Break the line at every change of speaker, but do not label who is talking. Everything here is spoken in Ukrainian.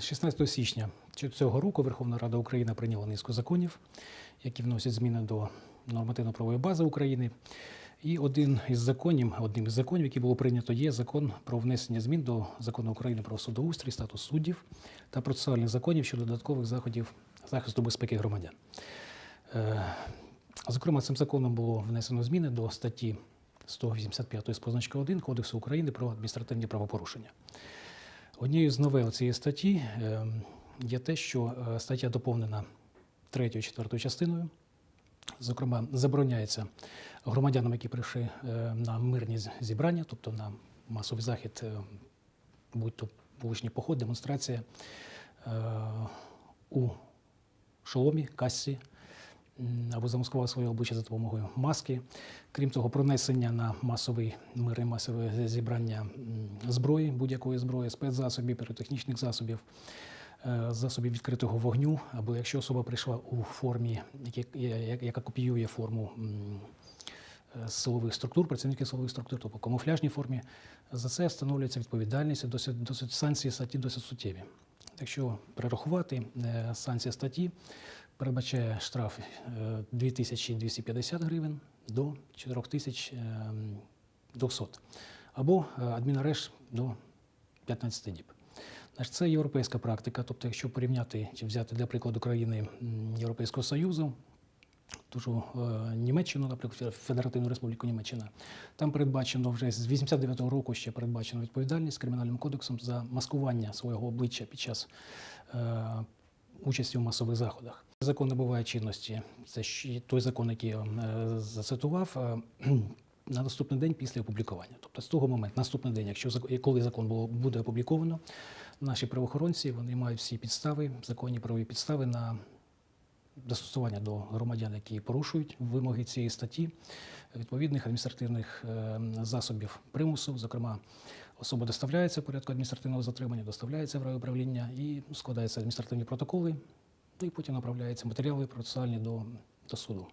16 січня цього року Верховна Рада України прийняла низку законів, які вносять зміни до нормативно-правової бази України. І один із законів, одним із законів, який було прийнято, є закон про внесення змін до закону України про судоустрій, статус суддів та процесуальних законів щодо додаткових заходів захисту безпеки громадян. Е, Зокрема, цим законом було внесено зміни до статті 185 з позначкою 1 Кодексу України про адміністративні правопорушення. Однією з новел цієї статті е, є те, що е, стаття доповнена третьою четвертою частиною. Зокрема, забороняється громадянам, які прийшли е, на мирні зібрання, тобто на масовий захід, е, будь-то вуличний поход, демонстрація у шоломі, касці м, або замаскував своє обличчя за допомогою маски. Крім того, пронесення на масовий мирне масове зібрання зброї, будь-якої зброї, спецзасобів, піротехнічних засобів, е, засобів відкритого вогню, або якщо особа прийшла у формі, яка- копіює форму е, силових структур, працівників силових структур, тобто камуфляжній формі, за це встановлюється відповідальність, і досить, досить санкції статті досить суттєві. Якщо перерахувати, е, санкція статті передбачає штраф е, 2250 гривень до 4200 або е, адмінарешт до 15 діб. Це європейська практика. Тобто, якщо порівняти чи взяти для прикладу країни Європейського Союзу, ту е, Німеччину, наприклад, Федеративну Республіку Німеччина, там передбачено вже з 89-го року ще передбачено відповідальність кримінальним кодексом за маскування свого обличчя під час е, участі в масових заходах. Закон набуває чинності. Це той закон, який я е, зацитував. е, На наступний день після опублікування, тобто з того моменту, наступний день, якщо коли закон було буде опубліковано, наші правоохоронці вони мають всі підстави, законні правові підстави на застосування до громадян, які порушують вимоги цієї статті, відповідних адміністративних е, засобів примусу. Зокрема, особа доставляється в порядку адміністративного затримання, доставляється в райуправління і складаються адміністративні протоколи, ну і потім направляються матеріали процесуальні до, до суду.